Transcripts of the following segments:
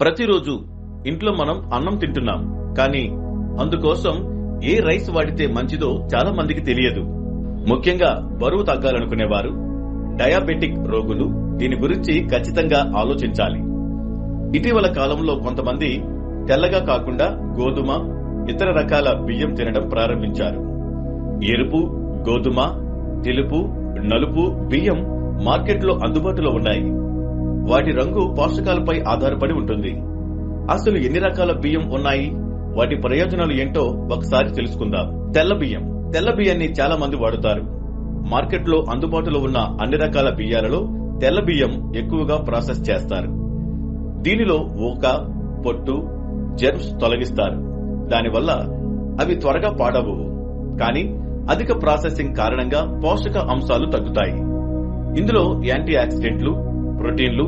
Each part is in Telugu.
ప్రతిరోజు ఇంట్లో మనం అన్నం తింటున్నాం. కానీ అందుకోసం ఏ రైస్ వాడితే మంచిదో చాలా మందికి తెలియదు. ముఖ్యంగా బరువు తగ్గాలనుకునేవారు డయాబెటిక్ రోగులు దీని గురించి ఖచ్చితంగా ఆలోచించాలి. ఇటీవల కాలంలో కొంతమంది తెల్లగా కాకుండా గోధుమ ఇతర రకాల బియ్యం తినడం ప్రారంభించారు. ఎరుపు గోధుమ తెలుపు నలుపు బియ్యం మార్కెట్లో అందుబాటులో ఉన్నాయి. వాటి రంగు పోషకాలపై ఆధారపడి ఉంటుంది. అసలు ఎన్ని రకాల బియ్యం ఉన్నాయి? వాటి ప్రయోజనాలు ఏంటో ఒకసారి తెలుసుకుందాం. తెల్ల బియ్యం. తెల్ల బియ్యాన్ని చాలా మంది వాడుతారు. మార్కెట్లో అందుబాటులో ఉన్న అన్ని రకాల బియ్యాలలో తెల్ల బియ్యం ఎక్కువగా ప్రాసెస్ చేస్తారు. దీనిలో ఊక పొట్టు జెర్మ్స్ తొలగిస్తారు. దానివల్ల అవి త్వరగా పాడవు కానీ అధిక ప్రాసెసింగ్ కారణంగా పోషక అంశాలు తగ్గుతాయి. ఇందులో యాంటీ ఆక్సిడెంట్లు ప్రోటీన్లు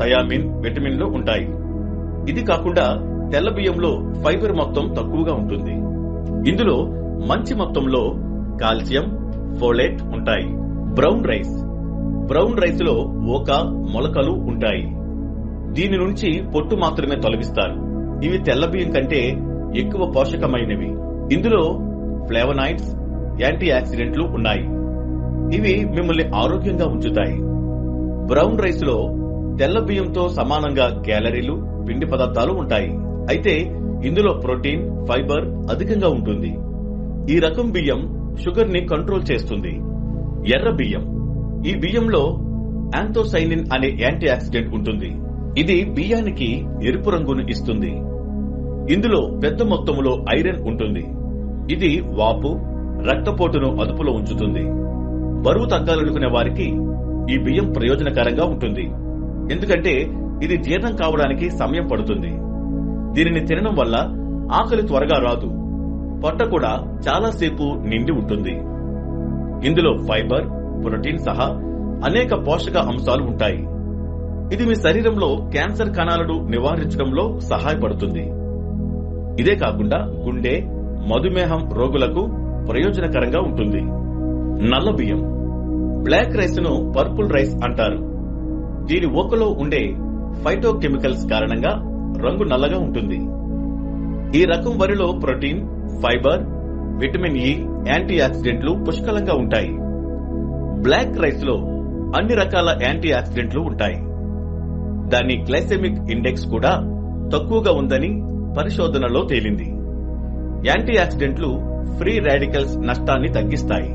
థయామిన్ విటమిన్లు ఉంటాయి. ఇది కాకుండా తెల్ల బియ్యంలో ఫైబర్ మొత్తం తక్కువగా ఉంటుంది. ఇందులో మంచి మొత్తంలో కాల్షియం ఫోలేట్ ఉంటాయి. Brown rice. బ్రౌన్ రైస్లో ఓక మొలకలు ఉంటాయి. దీని నుంచి పొట్టు మాత్రమే తొలగిస్తారు. ఇవి తెల్ల బియ్యం కంటే ఎక్కువ పోషకమైనవి. ఇందులో ఫ్లేవనాయిడ్స్ యాంటీ ఆక్సిడెంట్లు ఉన్నాయి. ఇవి మిమ్మల్ని ఆరోగ్యంగా ఉంచుతాయి. బ్రౌన్ రైస్లో తెల్ల బియ్యంతో సమానంగా క్యాలరీలు పిండి పదార్థాలు ఉంటాయి. అయితే ఇందులో ప్రోటీన్ ఫైబర్ అధికంగా ఉంటుంది. ఈ రకం బియ్యం షుగర్ని కంట్రోల్ చేస్తుంది. ఎర్ర బియ్యం. ఈ బియ్యంలో యాంథోసైనిన్ అనే యాంటీ ఆక్సిడెంట్ ఉంటుంది. ఇది బియ్యానికి ఎరుపు రంగును ఇస్తుంది. ఇందులో పెద్ద మొత్తంలో ఐరన్ ఉంటుంది. ఇది వాపు రక్తపోటును అదుపులో ఉంచుతుంది. బరువు తగ్గాలనుకునే వారికి ఈ బియ్యం ప్రయోజనకరంగా ఉంటుంది. ఎందుకంటే ఇది జీర్ణం కావడానికి సమయం పడుతుంది. దీనిని తినడం వల్ల ఆకలి త్వరగా రాదు. పొట్ట కూడా చాలాసేపు నిండి ఉంటుంది. ఇందులో ఫైబర్ ప్రోటీన్ సహా అనేక పోషక అంశాలు ఉంటాయి. ఇది మీ శరీరంలో క్యాన్సర్ కణాలను నివారించడంలో సహాయపడుతుంది. ఇదే కాకుండా గుండె మధుమేహం రోగులకు ప్రయోజనకరంగా ఉంటుంది. నల్ల బియ్యం బ్లాక్ రైస్ను పర్పుల్ రైస్ అంటారు. దీని ఊకలో ఉండే ఫైటోకెమికల్స్ కారణంగా రంగు నల్లగా ఉంటుంది. ఈ రకం వరిలో protein fibre vitamin e, E anti ఆక్సిడెంట్లు పుష్కలంగా ఉంటాయి. బ్లాక్ రైస్లో అన్ని రకాల యాంటీ ఆక్సిడెంట్లు ఉంటాయి. దాని గ్లైసెమిక్ ఇండెక్స్ కూడా తక్కువగా ఉందని పరిశోధనలో తేలింది. యాంటీ ఆక్సిడెంట్లు ఫ్రీ రాడికల్స్ నష్టాన్ని తగ్గిస్తాయి.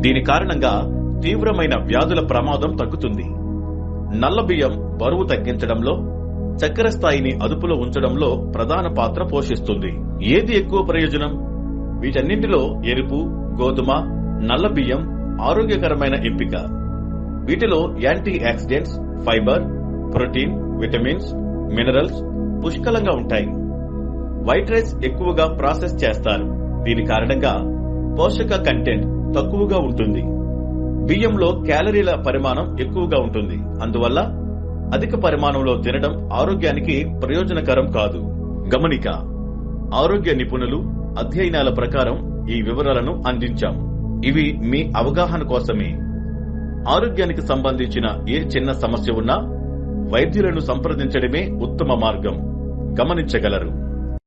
దీని కారణంగా తీవ్రమైన వ్యాధుల ప్రమాదం తగ్గుతుంది. నల్ల బియ్యం బరువు తగ్గించడంలో చక్కెర స్థాయిని అదుపులో ఉంచడంలో ప్రధాన పాత్ర పోషిస్తుంది. ఏది ఎక్కువ ప్రయోజనం? వీటన్నింటిలో ఎరుపు గోధుమ నల్ల బియ్యం ఆరోగ్యకరమైన ఎంపిక. వీటిలో antioxidants fibre protein vitamins minerals పుష్కలంగా ఉంటాయి. వైట్ రైస్ ఎక్కువగా ప్రాసెస్ చేస్తారు. దీని కారణంగా పోషక కంటెంట్ తక్కువగా ఉంటుంది. బియ్యంలో క్యాలరీల పరిమాణం ఎక్కువగా ఉంటుంది. అందువల్ల అధిక పరిమాణంలో తినడం ఆరోగ్యానికి ప్రయోజనకరం కాదు. గమనిక ఆరోగ్య నిపుణులు అధ్యయనాల ప్రకారం ఈ వివరాలను అందించాం. ఇవి మీ అవగాహన కోసమే. ఆరోగ్యానికి సంబంధించిన ఏ చిన్న సమస్య ఉన్నా వైద్యులను సంప్రదించడమే ఉత్తమ మార్గం. గమనించగలరు.